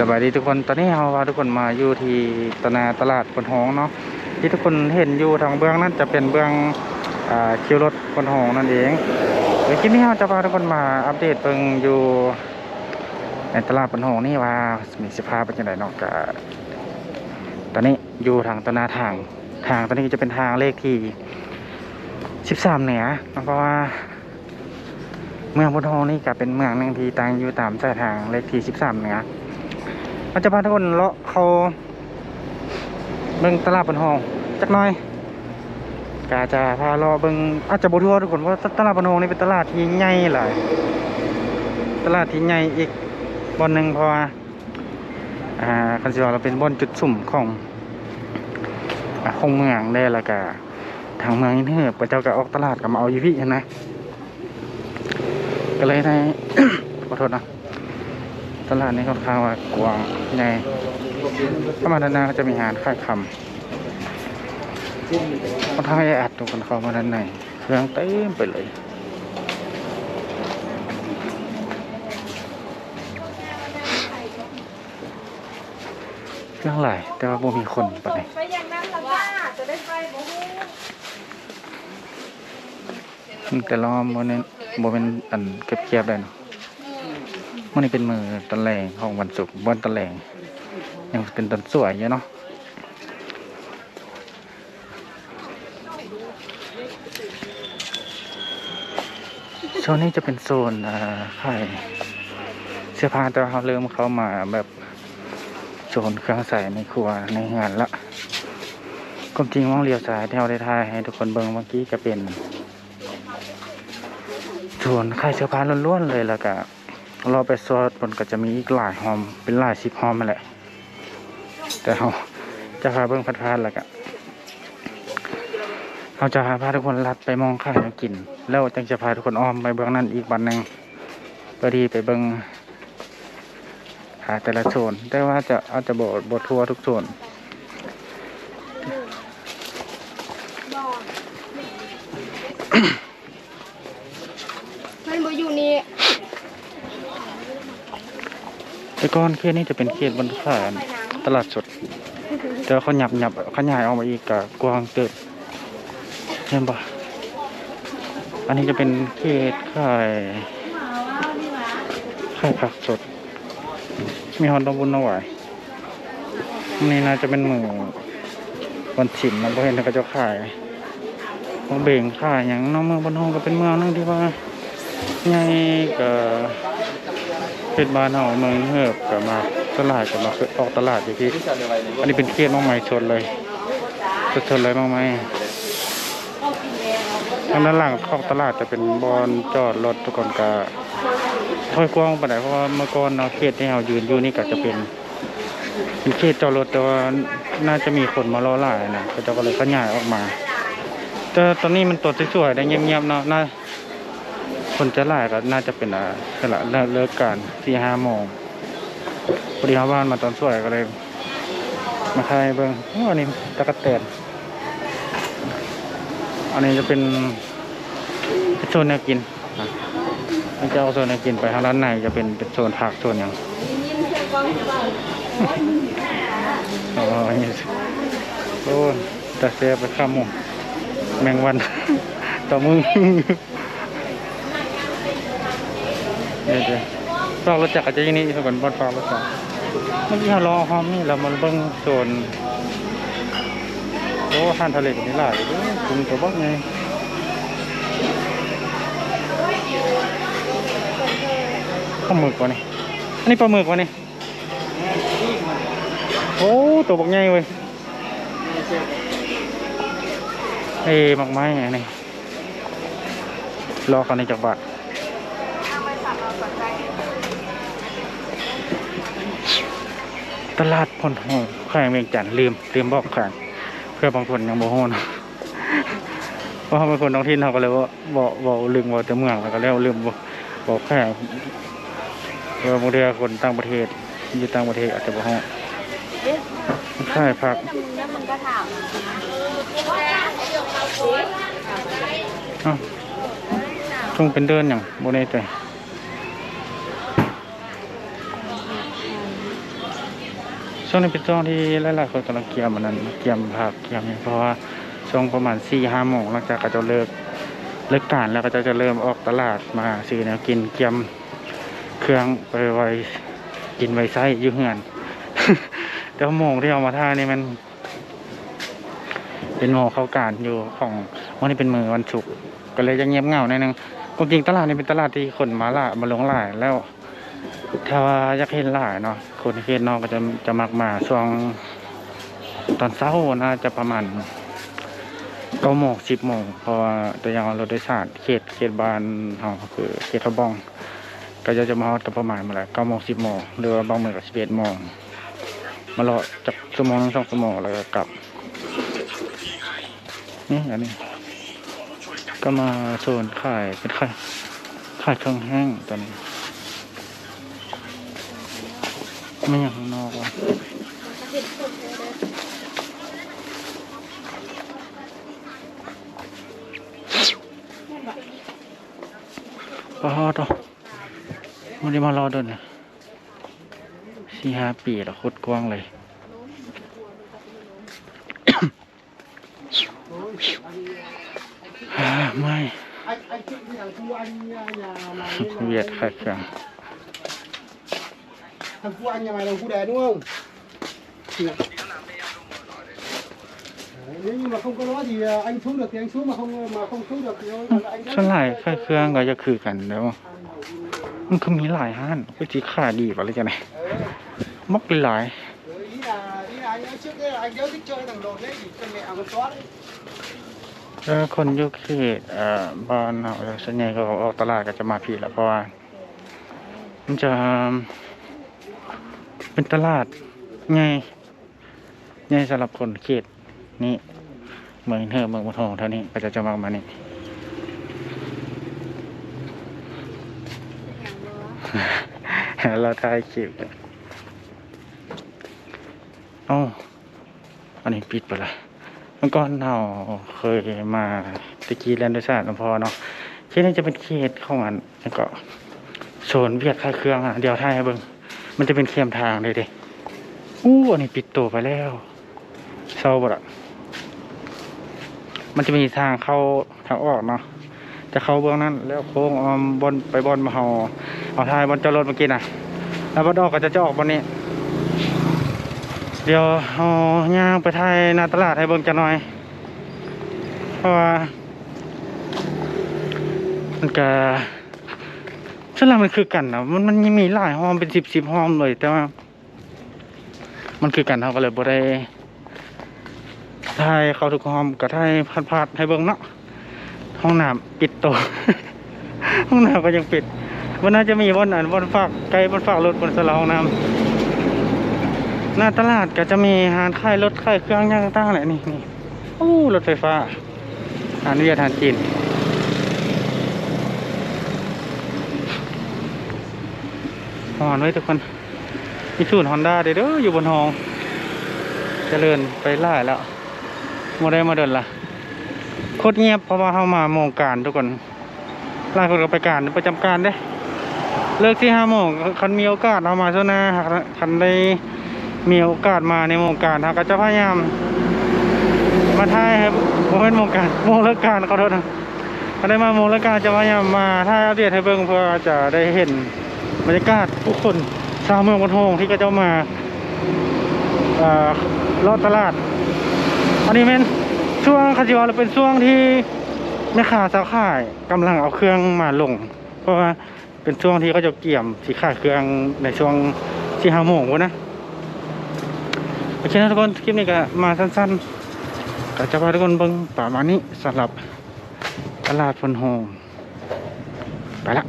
สวัสดีทุกคนตอนนี้เราพาทุกคนมาอยู่ที่ตนาตลาดคนหองเนาะที่ทุกคนเห็นอยู่ทางเบื้องนั้นจะเป็นเบื้องอคิวรถคนหองนั่นเองเดี๋ยวคลิปนี้เราจะพาทุกคนมาอัปเดตเบิ่งอยู่ในตลาดคนหองนี่ว่ามีสภาพเป็นยังไงเนาะกะตอนนี้อยู่ทางตนาทางทางตอนนี้จะเป็นทางเลขที่13เหนือเพราะว่าเมืองพุทธองนี่ก็เป็นเมืองหนึ่งที่ตั้งอยู่ตามสายทางเลขที่13เหนือ เราจะพาทุกคนเลาะเขาเบิ่งตลาดพุทธองจักหน่อยกาจะพาเลาะเบิ่งอาจจะบทั่วทุกคนเพราะว่าตลาดพุทธองนี่เป็นตลาดที่ใหญ่หลายตลาดที่ใหญ่อีกบ่อนหนึ่งเพราะว่าอ่าคันสิว่าเราเป็นบ่อนจุดสุ่มของอ่าของเมืองได้แล้วก็ทางเมืองนี่เถอะพระเจ้าก็ออกตลาดก็มาเอาอยู่พี่เห็นไหมก็เลยได้ขอโทษนะ ตลาดนี้ค่อนข้างว่ากว้างใหญ่ถ้ามาด้านหน้าก็จะมีอาหารค่ายคำค่อนข้างแออัดทุกคนเข้ามาด้านในเครื่องเต็มไปเลยเครื่องหลายแต่ว่าบ่มีคนปะเนี่ยไปอย่างนั้นละจ้าจะได้ไปบ่ฮู้แต่ล้อมบนนี้บเป็นอันเก็บเกียบได้เนาะ มันนี้เป็นมือตะแลงของวันศุกร์บนตะแลงยังเป็นต้นสวยอยู่เนาะโซนนี้จะเป็นโซนอ่าขายเสื้อผ้าแต่เขาเริ่มเข้ามาแบบโซนเครื่องใส่ในครัวในงานละความจริงมองเลี้ยวซ้ายที่เราได้ถ่ายให้ทุกคนเบิ่งเมื่อกี้จะเป็นส่วนขายเสื้อผ้าล้วนๆเลยแล้วก็ เราไปซอสมันก็จะมีอีกหลายหอมเป็นหลายสิบหอมมาแหละ แต่เราจะพาเบิ่งพัดๆแล้วก็เราจะพาทุกคนลัดไปมองข้าวยังกิน แล้วจังจะพาทุกคนอ้อมไปเบื้องนั้นอีกบันหนึ่งเพื่อที่ไปเบิ่งหาแต่ละโซนแต่ว่าจะอาจจะบดบทัวร์ทุกโซนมันบ่อยู่นี่ แต่ ก่อนเขตนี้จะเป็นเขตบนขายตลาดสดแต่ว่าเขาหยับหยับเขาใหญ่ออกมาอีกกับกวางเติบเห็นปะอันนี้จะเป็นเขตขายขายผักสด มีฮอนตบุญนวายอันนี่น่าจะเป็นมือวันฉิมนะเพราะเห็นเขาจะขายเขาเบ่งขายอย่างน้องเมืองบนห้องก็เป็นเมืองนึงที่ว่าใหญ่กั เป็นบ้านเฮาเมืองเฮือบกับมาตลาดกับมาออกตลาดอยู่ที่อันนี้เป็นเขตมองไม้ชนเลยสดๆเลยมองไม้ทางด้านหลังเข้าตลาดจะเป็นบอนจอดรถทุกคนกะค่อยกว้างไปไหนเพราะว่าเมื่อก่อนเนาะเขตที่เรายืนอยู่นี่ก็จะเป็นเป็นเขตจอดรถแต่ว่าน่าจะมีคนมารอหลายนะก็จะก็เลยขยายออกมาแต่ตอนนี้มันตัวสวยๆได้เงียบๆเนาะน่า คนจะหลายก็น่าจะเป็นอ่าสละเลิกเลิกการสี่ห้าโมงพอดีเขาบ้านมาตอนสวยก็เลย มาทายเบิ่งอ้อันนี้ตะกะแตนอันนี้จะเป็นเป็นโซนแนวกินมันจะเอาโซนแนวกินไปทางด้านในจะเป็นเป็นโซนผักโซนอย่างยินเสียงกองเปล่าอ๋ออย่างนี้สิโอ้ตะเสียไปข้ามหมงแมงวันต่อมึง เดี๋ยเดี๋ยวฟอกรถจักรอาจะอยังนี้สกคนบอดฟอกรถจักรเมื่อกี้เรารอห้อมนี่เรามาเบิ่งโซนโอ้ทานทะเลกับนี่หลายด้อคุณตัวบักไงปลาหมึกวะนี่อันนี้ปลาหมึกวะนี่โอ้ตัวบักไงเว้ยเอ้หมักไม้ไงนี่รอเขาในจักรบาท ตลาดพนหงแข่งเวียงจันทน์ลืมลืมบอกแข่งเพื่อบางคนยังโมโหนะเพราะเขาเป็นคนท้องถิ่นเขาก็เลยว่าบอกบอกลืมบอกแต่เมืองแล้วก็แล้วลืมบอกบอกแค่เพราะบางทีคนต่างประเทศอยู่ต่างประเทศอาจจะบอกใช่พักช่วงเป็นเดินอย่างโมเนใจ ช่วงนี้เป็นช่วงที่หลายๆคนกำลังเกี่ยมมันนั้นเกี่ยมผักเกี่ยมหยังเพราะว่าช่วงประมาณ4ี่ห้าโมงหลังจากก็จะเลิกเลิกการแล้วก็จะจะเริ่มออกตลาดมาซื้อแนวกินเกี่ยมเครื่องไปไว้กินไว้ไส้อยู่เฮือนแต่โมงที่เอามาท่านี่มัน เป็นโมงเข้าการอยู่ของวันนี้เป็นมือวันศุกร์ก็เลยจะเงียบเงาหน่อนึงความจริงตลาดนี้เป็นตลาดที่คนมาละมาลงหลายแล้ว ถ้าว่าอยากเห็นหลายเนาะ คนเห็นเนอกก็จะจะมักมาช่วงตอนเช้าน่าจะประมาณเก้าโมงสิบโมงเพราะว่าตัวอย่างรถโดยสารเขตเขตบ้านเราคือเขตทบอง ก็จะจะมาฮอดประมาณเมื่อไรเก้าโมงสิบโมงหรือว่าบางเมื้อก็สิบเอ็ดโมงมารอจักชั่วโมงหนึ่งสองชั่วโมงแล้วก็กลับนี่อันนี้ก็มาโซนขายเป็นขายขายเครื่องแห้งตอนนี้ ไม่อย่างข้างนอกว่ะปอดมันได้มารอเดินเนี่ยสี่ห้าปีแล้วโคตรกว้างเลยไม่เวียดขายเครื่อง thằng khu anh nhà mày là khu đè đúng không Thì- Đấy, nếu như mà không có nó thì à, anh xuống được thì anh xuống mà không mà không xuống được thì thôi là anh ส่วนหลายขายเครื่องก็จะคือกันแล้วมันก็มีหลายห้านก็จีขายดีกว่าเลยจังไง Ừ. มกหลาย Ừ, ý là ý là anh nói trước đấy là anh nhớ thích chơi thằng đồn đấy thì con mẹ con chó đấy เออคนอยุคเขตเอ่อบ้านเราส่วนใหญ่ก็ออกตลาดก็จะมาผิดแล้วเพราะว่ามันจะ เป็นตลาดใหญ่ใหญ่สำหรับคนเขตนี้เมืองเธอเมืองบุทองเท่านี้ก็จะจะมามานี่เราถ่ายคลิปกันเอ้าอันนี้ปิดไปละเมื่อก่อนเราเคยมาตะกี้แลนด์ดยสารลำพอเนาะเขตนี้จะเป็นเขตของอันแล้วก็โซนเวียดค่ายเครื่องอะเดี๋ยวถ่ายให้เบิ่ง มันจะเป็นเขียมทางเลยเด้อู้อันนี้ปิดตัวไปแล้วเศร้าบ่ะมันจะมีทางเข้าทางออกเนาะจะเข้าเบื้องนั้น แล้วโค้งออมบนไปบนมาเฮาเอาทายบนจอดรถเมื่อกี้น่ะแล้วบนออกก็จะจะออกบนนี้ เดี๋ยวเอาย่างไปทายหน้าตลาดให้เบิ่งจะหน่อย เพราะว่ามันก็ ส่วนหลักมันคือกันนะมันมันยังมีหลายห้องเป็นสิบสิบห้องเลย แต่ว่า มันคือกันเขาก็เลยบ่ได้ทายเขาทุกห้องก็ทายพัดๆให้เบิ่งเนาะห้องน้ำปิดตัวห้องน้ำก็ยังปิดวันน่าจะมีวันอันวันฝากไกลวันฝากรถบนสลาห้องน้ำหน้าตลาดก็จะมีหานขายรถขายเครื่องย่างต่างๆแหละนี่นี่โอ้รถไฟฟ้าอาหารเวียดอาหารจีน หอนไว้ทุกคน มีศูนย์ฮอนด้าเด้ออยู่บนห้อง เจริญไปไล่แล้วโมได้มาเดินละโคตรเงียบเพราะว่าเข้ามาโมงการทุกคนหลายคนก็ไปการประจำการเด้ เลิกที่ห้าโมงคันมีโอกาสเอามาช่วหน้าคันได้มีโอกาสมาในโมงการเขาก็จะพยายาม มาท่ายครับโมเป็นโมงการโมงเลิกการขอโทษนะคันได้มาโมงเลิกการจะพยายามมาท่ายอัปเดตให้เบิ่งเพื่อจะได้เห็น บรรยากาศผู้คนชาวเมืองบนทงที่ก็จะมาอ่อลอดตลาด อันนี้เป็นช่วงคาจิวาเราเป็นช่วงที่แม่ค้าสาวขายกำลังเอาเครื่องมาลง เพราะว่าเป็นช่วงที่เขาจะเกี่ยมสีขายเครื่องในช่วงที่ห้าโมงวนะโอเคนะทุกคนคลิปนี้ก็มาสั้นๆก็จะพาทุกคนเบิ่งประมาณนี้สำหรับตลาดพนโฮงไปละ